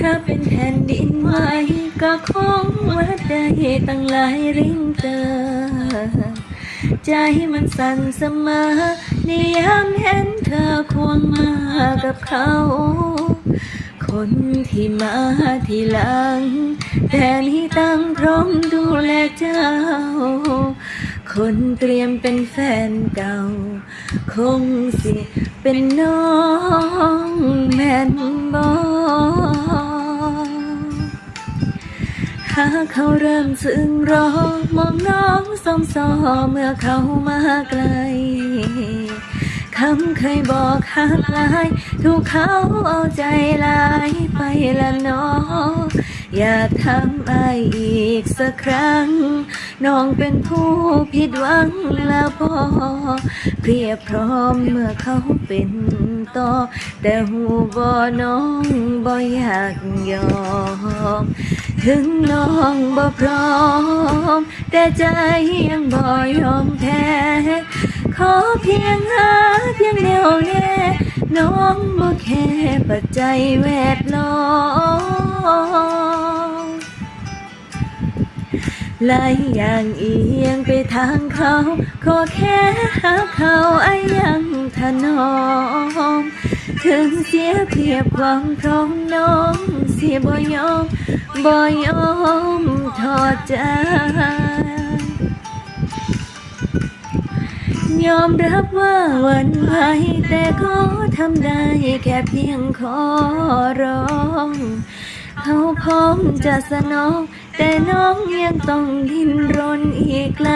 ถ้าเป็นแผ่นดินไหวก็คงวัดได้ตั้งหลายริงเตอใจมันสั่นเสมอในยามเห็นเธอควงมากับเขา คนที่มาทีหลัง แต่นี่ตั้งพร้อมดูแลเจ้า คนเตรียมเป็นแฟนเก่า คงสิเป็นน้องแม่น หากเขาเริ่มซึ้งรอ มองน้องสมซอเมื่อเขามาไกลคำเคยบอกหักหลาย ถูกเขาเอาใจลายไปละน้องอยากทำไออีกสักครั้ง น้องเป็นผู้ผิดหวังแล้วพอ เพียบพร้อมเมื่อเขาเป็นต่อแต่หูบ่น้องบ่อยากยอม ถึงน้องบ่พร้อม แต่ใจยังบ่ยอมแพ้ขอเพียงหาเพียงแนวแน่น้องบ่แค่ปัจจัยแวดล้อม หลายอย่างเอียงไปทางเขา ขอแค่หาเขาไอ้ยังถนอม ถึงเสียเปรียบความพร้อมน้องเสียบ่ยอมบ่ยอมทอดใจยอมรับว่าวันไหวแต่ก็ทำได้แค่เพียงขอร้องเขาพร้อมจะสนอง แต่น้องยังต้องดิ้นรนอีกไกล